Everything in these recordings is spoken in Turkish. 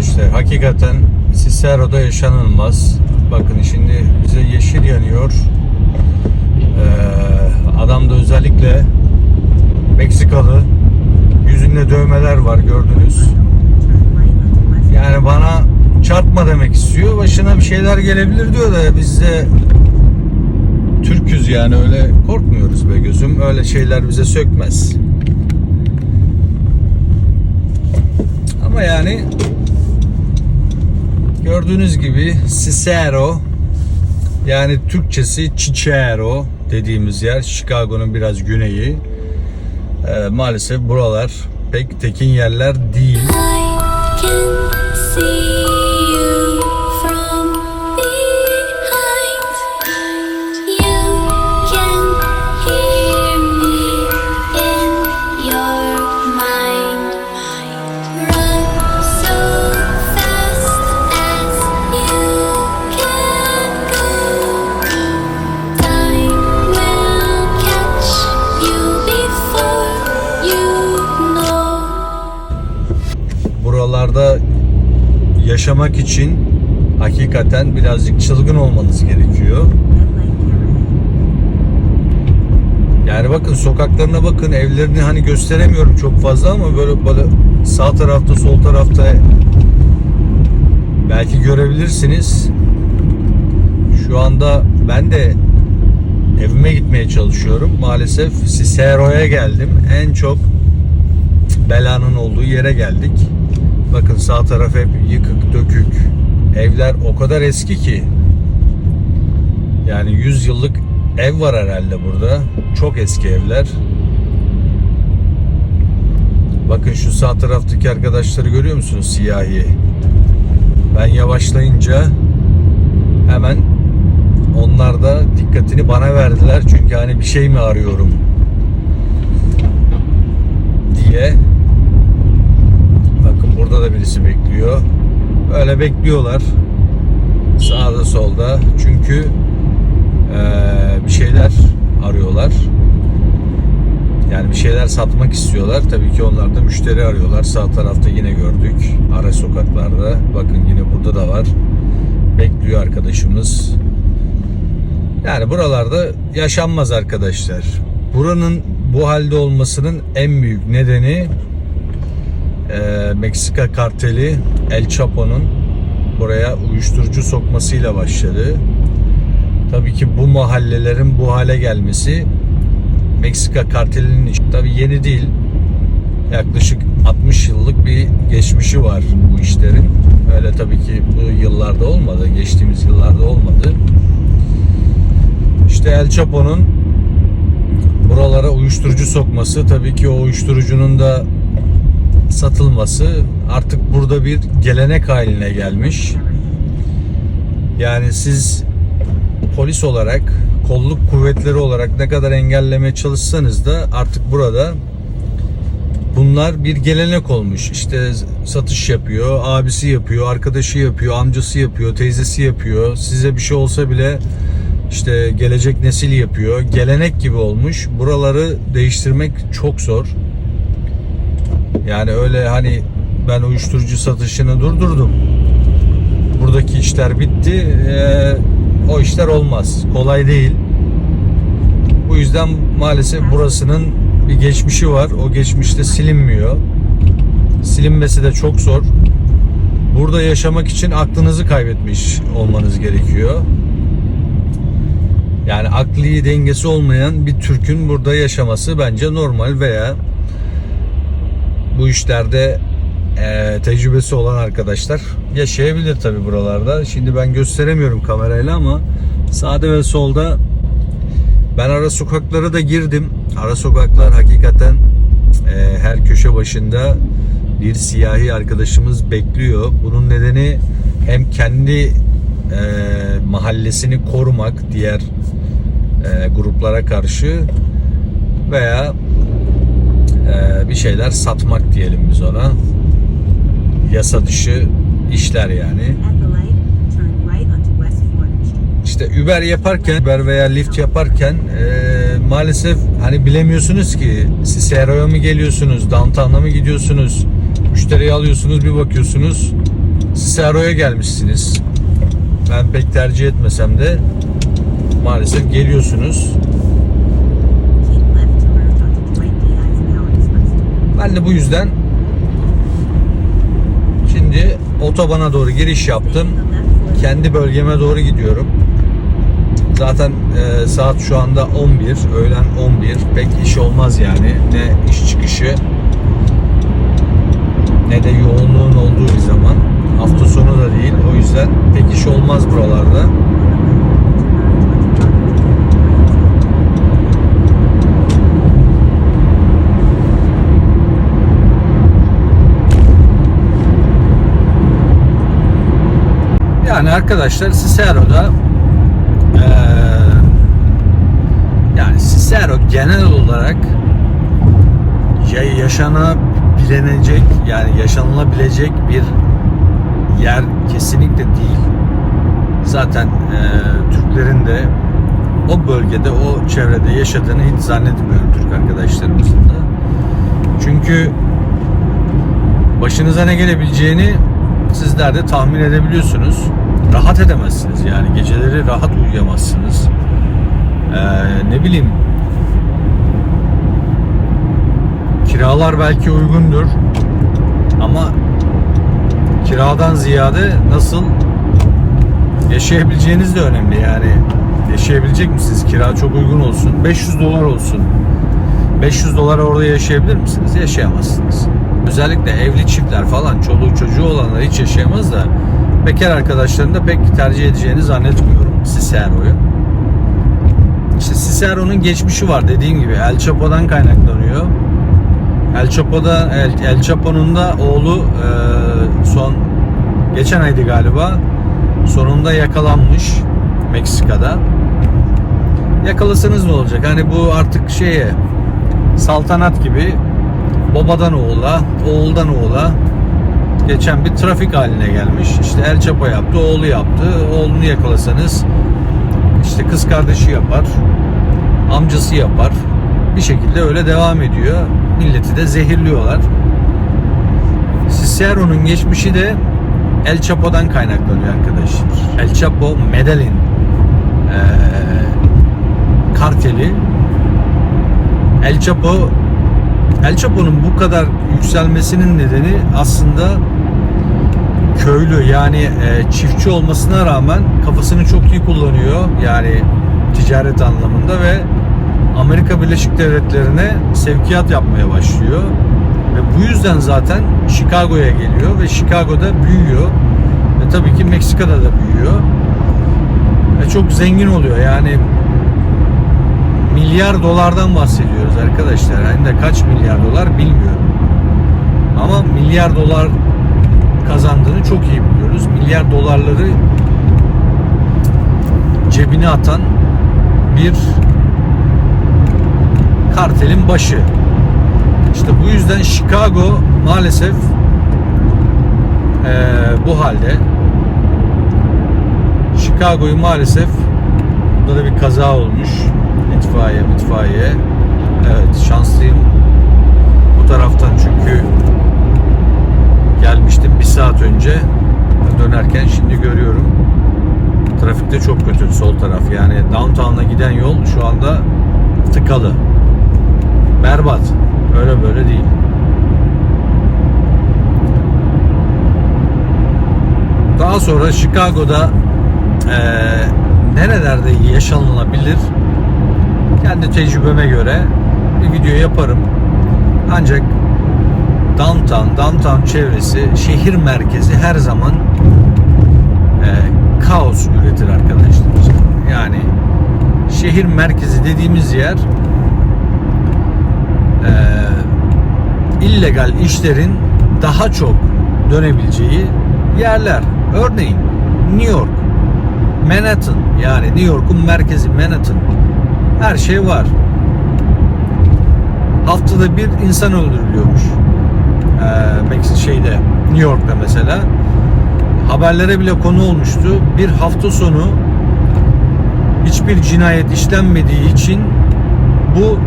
arkadaşlar hakikaten Cicero'da yaşanılmaz. Bakın şimdi bize yeşil yanıyor. Ee, adamda özellikle Meksikalı yüzünde dövmeler var gördünüz. Yani bana çarpma demek istiyor. Başına bir şeyler gelebilir diyor da biz de Türküz yani öyle korkmuyoruz be gözüm. Öyle şeyler bize sökmez. Ama yani gördüğünüz gibi Cicero yani Türkçesi Cicero dediğimiz yer Chicago'nun biraz güneyi. Ee, maalesef buralar pek tekin yerler değil. I can see yaşamak için hakikaten birazcık çılgın olmanız gerekiyor. Yani bakın sokaklarına bakın evlerini hani gösteremiyorum çok fazla ama böyle böyle sağ tarafta sol tarafta belki görebilirsiniz. Şu anda ben de evime gitmeye çalışıyorum. Maalesef Cicero'ya geldim. En çok belanın olduğu yere geldik. Bakın sağ taraf hep yıkık dökük. Evler o kadar eski ki. Yani 100 yıllık ev var herhalde burada. Çok eski evler. Bakın şu sağ taraftaki arkadaşları görüyor musunuz siyahi? Ben yavaşlayınca hemen onlar da dikkatini bana verdiler. Çünkü hani bir şey mi arıyorum diye. Bakın burada da birisi bekliyor. Böyle bekliyorlar. Sağda solda. Çünkü eee, bir şeyler arıyorlar. Yani bir şeyler satmak istiyorlar. Tabii ki onlar da müşteri arıyorlar. Sağ tarafta yine gördük. Ara sokaklarda. Bakın yine burada da var. Bekliyor arkadaşımız. Yani buralarda yaşanmaz arkadaşlar. Buranın bu halde olmasının en büyük nedeni e, Meksika karteli El Chapo'nun buraya uyuşturucu sokmasıyla başladı. Tabii ki bu mahallelerin bu hale gelmesi Meksika kartelinin. Tabii yeni değil. Yaklaşık 60 yıllık bir geçmişi var bu işlerin. Öyle tabii ki bu yıllarda olmadı. Geçtiğimiz yıllarda olmadı. İşte El Chapo'nun buralara uyuşturucu sokması tabii ki o uyuşturucunun da satılması artık burada bir gelenek haline gelmiş. Yani siz polis olarak, kolluk kuvvetleri olarak ne kadar engellemeye çalışsanız da artık burada bunlar bir gelenek olmuş. İşte satış yapıyor, abisi yapıyor, arkadaşı yapıyor, amcası yapıyor, teyzesi yapıyor. Size bir şey olsa bile işte gelecek nesil yapıyor. Gelenek gibi olmuş. Buraları değiştirmek çok zor. Yani öyle hani ben uyuşturucu satışını durdurdum. Buradaki işler bitti. Ee, o işler olmaz. Kolay değil. Bu yüzden maalesef burasının bir geçmişi var. O geçmişte silinmiyor. Silinmesi de çok zor. Burada yaşamak için aklınızı kaybetmiş olmanız gerekiyor. Yani akli dengesi olmayan bir Türk'ün burada yaşaması bence normal veya bu işlerde e, tecrübesi olan arkadaşlar yaşayabilir tabi buralarda. Şimdi ben gösteremiyorum kamerayla ama sağda ve solda ben ara sokaklara da girdim. Ara sokaklar hakikaten e, her köşe başında bir siyahi arkadaşımız bekliyor. Bunun nedeni hem kendi e, mahallesini korumak diğer e, gruplara karşı veya e, bir şeyler satmak diyelim biz ona. Yasa dışı işler yani. İşte Uber yaparken, Uber veya Lyft yaparken e, maalesef hani bilemiyorsunuz ki Cicero'ya mı geliyorsunuz, downtown'a mı gidiyorsunuz, Müşteriyi alıyorsunuz bir bakıyorsunuz Cicero'ya gelmişsiniz. Ben pek tercih etmesem de maalesef geliyorsunuz. Ben de bu yüzden şimdi otobana doğru giriş yaptım. Kendi bölgeme doğru gidiyorum. Zaten e, saat şu anda 11, öğlen 11. Pek iş olmaz yani. Ne iş çıkışı ne de yoğunluğun olduğu bir zaman. Hafta sonu da değil. O yüzden pek iş olmaz buralarda. Yani arkadaşlar Cicero'da eee yani Cicero genel olarak ya yaşanabilecek yani yaşanılabilecek bir yer kesinlikle değil. Zaten eee, Türklerin de o bölgede, o çevrede yaşadığını hiç zannetmiyorum Türk arkadaşlarımızın da. Çünkü başınıza ne gelebileceğini sizler de tahmin edebiliyorsunuz. Rahat edemezsiniz. Yani geceleri rahat uyuyamazsınız. Ee, ne bileyim kiralar belki uygundur. Ama kiradan ziyade nasıl yaşayabileceğiniz de önemli. Yani yaşayabilecek misiniz? Kira çok uygun olsun. 500 dolar olsun. 500 dolara orada yaşayabilir misiniz? Yaşayamazsınız. Özellikle evli çiftler falan çoluğu çocuğu olanlar hiç yaşayamaz da bekar arkadaşların da pek tercih edeceğini zannetmiyorum Cicero'yu işte Cicero'nun geçmişi var dediğim gibi El Chapo'dan kaynaklanıyor. El Chapo'da El, El Chapo'nun da oğlu e, son geçen aydı galiba sonunda yakalanmış Meksika'da. Yakalasanız ne olacak? Hani bu artık şeye saltanat gibi babadan oğula, oğuldan oğula geçen bir trafik haline gelmiş. İşte El Chapo yaptı, oğlu yaptı. Oğlunu yakalasanız işte kız kardeşi yapar, amcası yapar. Bir şekilde öyle devam ediyor. Milleti de zehirliyorlar. Cicero'nun geçmişi de El Chapo'dan kaynaklanıyor arkadaşlar. El Chapo, Medellin eee, karteli El Chapo El Chapo'nun bu kadar yükselmesinin nedeni aslında köylü yani e, çiftçi olmasına rağmen kafasını çok iyi kullanıyor. Yani ticaret anlamında ve Amerika Birleşik Devletleri'ne sevkiyat yapmaya başlıyor. Ve bu yüzden zaten Chicago'ya geliyor ve Chicago'da büyüyor. Ve tabii ki Meksika'da da büyüyor. Ve çok zengin oluyor. Yani milyar dolardan bahsediyoruz arkadaşlar. Hem de kaç milyar dolar bilmiyorum. Ama milyar dolar kazandığını çok iyi biliyoruz. Milyar dolarları cebine atan bir kartelin başı. İşte bu yüzden Chicago maalesef eee, bu halde. Chicago'yu maalesef burada da bir kaza olmuş. İtfaiye, itfaiye. Evet şanslıyım. Bu taraftan çünkü gelmiştim saat önce dönerken şimdi görüyorum. Trafikte çok kötü sol taraf. Yani downtown'a giden yol şu anda tıkalı. Berbat. Öyle böyle değil. Daha sonra Chicago'da eee nerelerde yaşanılabilir? Kendi tecrübeme göre bir video yaparım. Ancak downtown, downtown çevresi, şehir merkezi her zaman e, kaos üretir arkadaşlar. Yani şehir merkezi dediğimiz yer e, illegal işlerin daha çok dönebileceği yerler. Örneğin New York, Manhattan yani New York'un merkezi Manhattan. Her şey var. Haftada bir insan öldürülüyormuş e, Meksik şeyde New York'ta mesela haberlere bile konu olmuştu. Bir hafta sonu hiçbir cinayet işlenmediği için bu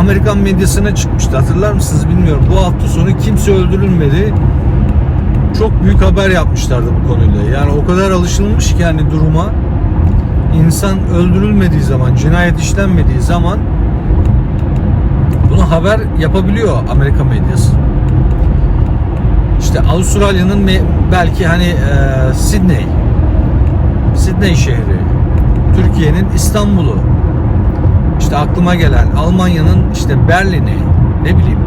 Amerikan medyasına çıkmıştı. Hatırlar mısınız bilmiyorum. Bu hafta sonu kimse öldürülmedi. çok büyük haber yapmışlardı bu konuyla. Yani o kadar alışılmış ki yani duruma insan öldürülmediği zaman, cinayet işlenmediği zaman bunu haber yapabiliyor Amerika medyası. İşte Avustralya'nın belki hani e, Sydney, Sydney şehri, Türkiye'nin İstanbul'u, işte aklıma gelen Almanya'nın işte Berlin'i, ne bileyim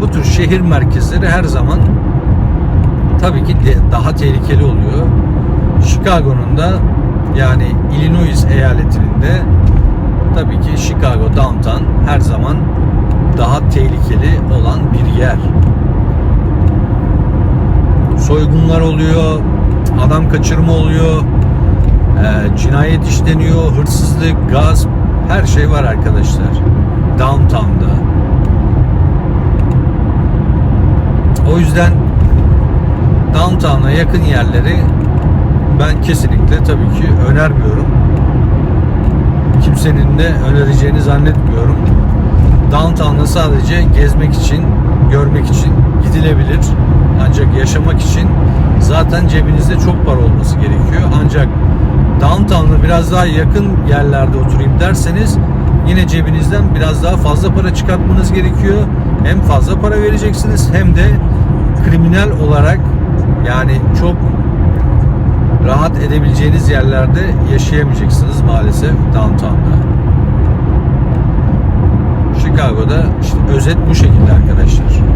bu tür şehir merkezleri her zaman tabii ki de daha tehlikeli oluyor. Chicago'nun da yani Illinois eyaletinin de tabii ki Chicago downtown her zaman daha tehlikeli olan bir yer. Soygunlar oluyor, adam kaçırma oluyor, e, cinayet işleniyor, hırsızlık, gasp, her şey var arkadaşlar. Downtown'da. O yüzden downtown'a yakın yerleri ben kesinlikle tabii ki önermiyorum. Kimsenin de önereceğini zannetmiyorum. Downtown'da sadece gezmek için, görmek için gidilebilir. Ancak yaşamak için zaten cebinizde çok para olması gerekiyor. Ancak downtown'a biraz daha yakın yerlerde oturayım derseniz yine cebinizden biraz daha fazla para çıkartmanız gerekiyor. Hem fazla para vereceksiniz hem de kriminal olarak yani çok rahat edebileceğiniz yerlerde yaşayamayacaksınız maalesef downtown'da. Chicago'da işte özet bu şekilde arkadaşlar.